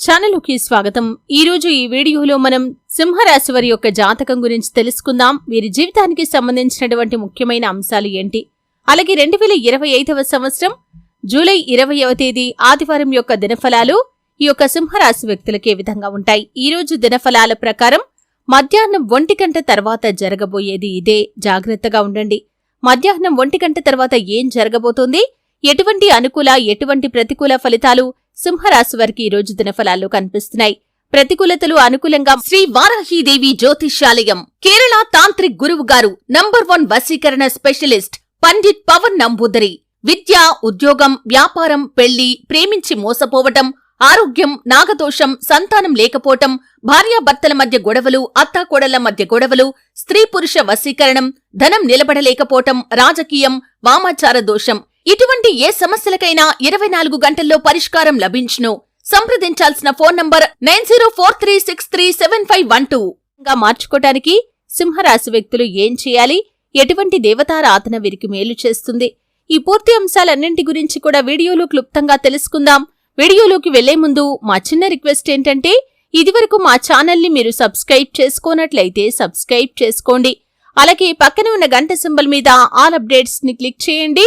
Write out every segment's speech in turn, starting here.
ఛానల్కి స్వాగతం. ఈ రోజు ఈ వీడియోలో మనం సింహరాశి వారి యొక్క జాతకం గురించి తెలుసుకుందాం. వీరి జీవితానికి సంబంధించినటువంటి ముఖ్యమైన అంశాలు ఏంటి? అలాగే రెండు వేల ఇరవై ఐదవ సంవత్సరం జూలై ఇరవైవ తేదీ ఆదివారం యొక్క దినఫలాలు ఈ యొక్క సింహరాశి వ్యక్తులకు ఏ విధంగా ఉంటాయి? ఈ రోజు దినఫలాల ప్రకారం మధ్యాహ్నం ఒంటి గంట తర్వాత జరగబోయేది ఇదే. జాగ్రత్తగా ఉండండి. మధ్యాహ్నం ఒంటి గంట తర్వాత ఏం జరగబోతోంది? ఎటువంటి అనుకూల ఎటువంటి ప్రతికూల ఫలితాలు సింహరాశి వారికి ఈ రోజు దినఫలాల్లో కనిపిస్తున్నాయి. ప్రతికూలతలు అనుకూలంగా శ్రీ వారాహీదేవి జ్యోతిష్యాలయం కేరళ తాంత్రిక్ గురువు గారు నంబర్ వన్ వశీకరణ స్పెషలిస్ట్ పండిత్ పవన్ నంబూదరి. విద్య ఉద్యోగం వ్యాపారం పెళ్ళి ప్రేమించి మోసపోవటం ఆరోగ్యం నాగదోషం సంతానం లేకపోవటం భార్యాభర్తల మధ్య గొడవలు అత్తాకోడళ్ళ మధ్య గొడవలు స్త్రీ పురుష వశీకరణం ధనం నిలబడలేకపోవటం రాజకీయం వామాచార దోషం ఇటువంటి ఏ సమస్యలకైనా ఇరవై నాలుగు గంటల్లో పరిష్కారం లభించును. సంప్రదించాల్సిన phone number nine zero four three six three seven five one two. గా మార్చుకోటానికి సింహరాశి వ్యక్తులు ఏం చేయాలి? ఎటువంటి దేవతారాధన వీరికి మేలు చేస్తుంది? ఈ పూర్తి అంశాలన్నింటి గురించి కూడా వీడియోలో క్లుప్తంగా తెలుసుకుందాం. వీడియోలోకి వెళ్ళే ముందు మా చిన్న రిక్వెస్ట్ ఏంటంటే ఇదివరకు మా ఛానల్ని మీరు సబ్స్క్రైబ్ చేసుకోనట్లయితే సబ్స్క్రైబ్ చేసుకోండి. అలాగే పక్కన ఉన్న గంట సింబల్ మీద ఆల్ అప్డేట్స్ని క్లిక్ చేయండి.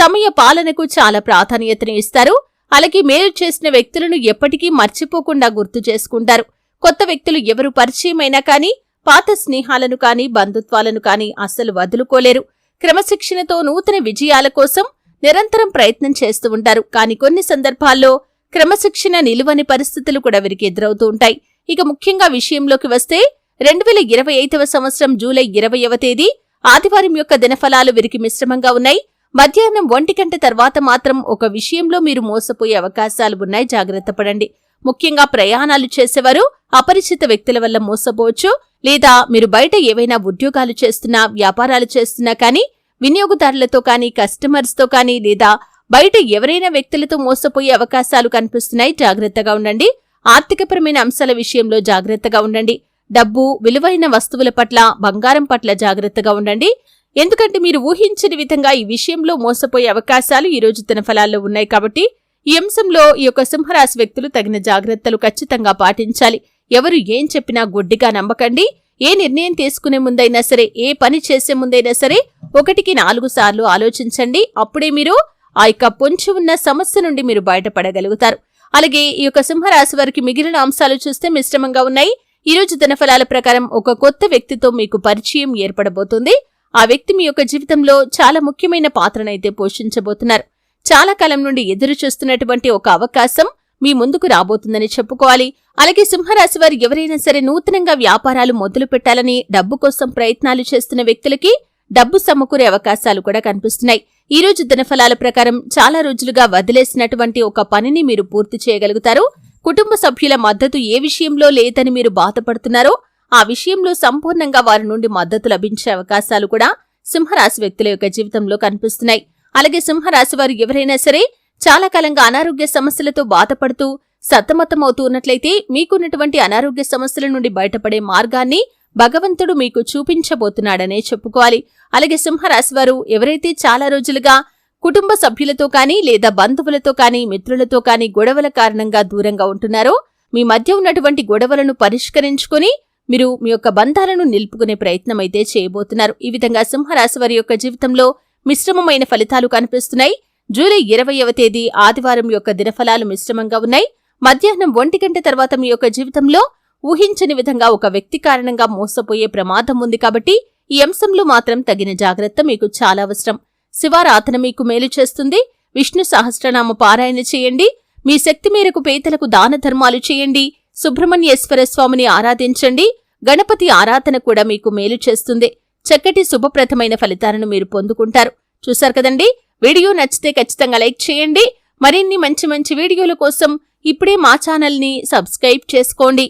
సమయ పాలనకు చాలా ప్రాధాన్యతను ఇస్తారు. అలాగే మేలు చేసిన వ్యక్తులను ఎప్పటికీ మర్చిపోకుండా గుర్తు చేసుకుంటారు. కొత్త వ్యక్తులు ఎవరు పరిచయమైనా కానీ పాత స్నేహాలను కానీ బంధుత్వాలను కానీ అస్సలు వదులుకోలేరు. క్రమశిక్షణతో నూతన విజయాల కోసం నిరంతరం ప్రయత్నం చేస్తూ ఉంటారు. కానీ కొన్ని సందర్భాల్లో క్రమశిక్షణ నిలువని పరిస్థితులు కూడా వీరికి ఎదురవుతూ ఉంటాయి. ఇక ముఖ్యంగా విషయంలోకి వస్తే రెండు వేల ఇరవై ఐదవ సంవత్సరం జూలై ఇరవయవ తేదీ ఆదివారం యొక్క దినఫలాలు వీరికి మిశ్రమంగా ఉన్నాయి. మధ్యాహ్నం ఒంటి గంట తర్వాత మాత్రం ఒక విషయంలో మీరు మోసపోయే అవకాశాలు ఉన్నాయి. జాగ్రత్త పడండి. ముఖ్యంగా ప్రయాణాలు చేసేవారు అపరిచిత వ్యక్తుల వల్ల మోసపోవచ్చు. లేదా మీరు బయట ఏవైనా ఉద్యోగాలు చేస్తున్నా వ్యాపారాలు చేస్తున్నా కానీ వినియోగదారులతో కానీ కస్టమర్స్తో కానీ లేదా బయట ఎవరైనా వ్యక్తులతో మోసపోయే అవకాశాలు కనిపిస్తున్నాయి. జాగ్రత్తగా ఉండండి. ఆర్థికపరమైన అంశాల విషయంలో జాగ్రత్తగా ఉండండి. డబ్బు విలువైన వస్తువుల పట్ల బంగారం పట్ల జాగ్రత్తగా ఉండండి. ఎందుకంటే మీరు ఊహించని విధంగా ఈ విషయంలో మోసపోయే అవకాశాలు ఈ రోజు తన ఫలాల్లో ఉన్నాయి కాబట్టి ఈ అంశంలో ఈ యొక్క సింహరాశి వ్యక్తులు తగిన జాగ్రత్తలు ఖచ్చితంగా పాటించాలి. ఎవరు ఏం చెప్పినా గుడ్డిగా నమ్మకండి. ఏ నిర్ణయం తీసుకునే ముందైనా సరే ఏ పని చేసే ముందైనా సరే ఒకటికి నాలుగు సార్లు ఆలోచించండి. అప్పుడే మీరు ఆ యొక్క పొంచి ఉన్న సమస్య నుండి మీరు బయటపడగలుగుతారు. అలాగే ఈ యొక్క సింహరాశి వారికి మిగిలిన అంశాలు చూస్తే మిశ్రమంగా ఉన్నాయి. ఈ రోజు దినఫలాల ప్రకారం ఒక కొత్త వ్యక్తితో మీకు పరిచయం ఏర్పడబోతుంది. ఆ వ్యక్తి మీ యొక్క జీవితంలో చాలా ముఖ్యమైన పాత్రనైతే పోషించబోతున్నారు. చాలా కాలం నుండి ఎదురు చూస్తున్నటువంటి ఒక అవకాశం మీ ముందుకు రాబోతుందని చెప్పుకోవాలి. అలాగే సింహరాశి వారు ఎవరైనా సరే నూతనంగా వ్యాపారాలు మొదలు పెట్టాలని డబ్బు కోసం ప్రయత్నాలు చేస్తున్న వ్యక్తులకి డబ్బు సమకూరే అవకాశాలు కూడా కనిపిస్తున్నాయి. ఈ రోజు దినఫలాల ప్రకారం చాలా రోజులుగా వదిలేసినటువంటి ఒక పనిని మీరు పూర్తి చేయగలుగుతారు. కుటుంబ సభ్యుల మద్దతు ఏ విషయంలో లేదని మీరు బాధపడుతున్నారో ఆ విషయంలో సంపూర్ణంగా వారి నుండి మద్దతు లభించే అవకాశాలు కూడా సింహరాశి వ్యక్తుల యొక్క జీవితంలో కనిపిస్తున్నాయి. అలాగే సింహరాశి వారు ఎవరైనా సరే చాలా కాలంగా అనారోగ్య సమస్యలతో బాధపడుతూ సతమతమవుతూ ఉన్నట్లయితే మీకున్నటువంటి అనారోగ్య సమస్యల నుండి బయటపడే మార్గాన్ని భగవంతుడు మీకు చూపించబోతున్నాడనే చెప్పుకోవాలి. అలాగే సింహరాశి వారు ఎవరైతే చాలా రోజులుగా కుటుంబ సభ్యులతో కానీ లేదా బంధువులతో కానీ మిత్రులతో కానీ గొడవల కారణంగా దూరంగా ఉంటున్నారో మీ మధ్య ఉన్నటువంటి గొడవలను పరిష్కరించుకుని మీరు మీ యొక్క బంధాలను నిలుపుకునే ప్రయత్నం అయితే చేయబోతున్నారు. ఈ విధంగా సింహరాశి వారి యొక్క జీవితంలో మిశ్రమమైన ఫలితాలు కనిపిస్తున్నాయి. జూలై ఇరవైవ తేదీ ఆదివారం యొక్క దినఫలాలు మిశ్రమంగా ఉన్నాయి. మధ్యాహ్నం ఒంటి గంట తర్వాత మీ యొక్క జీవితంలో ఊహించని విధంగా ఒక వ్యక్తి కారణంగా మోసపోయే ప్రమాదం ఉంది కాబట్టి ఈ అంశంలో మాత్రం తగిన జాగ్రత్త మీకు చాలా అవసరం. శివారాధన మీకు మేలు చేస్తుంది. విష్ణు సహస్రనామ పారాయణ చేయండి. మీ శక్తి మేరకు పేదలకు దాన ధర్మాలు చేయండి. సుబ్రహ్మణ్యేశ్వర స్వామిని ఆరాధించండి. గణపతి ఆరాధన కూడా మీకు మేలు చేస్తుంది. చక్కటి శుభప్రదమైన ఫలితాలను మీరు పొందుకుంటారు. చూశారు కదండి? వీడియో నచ్చితే ఖచ్చితంగా లైక్ చేయండి. మరిన్ని మంచి మంచి వీడియోల కోసం ఇప్పుడే మా ఛానల్ని సబ్స్క్రైబ్ చేసుకోండి.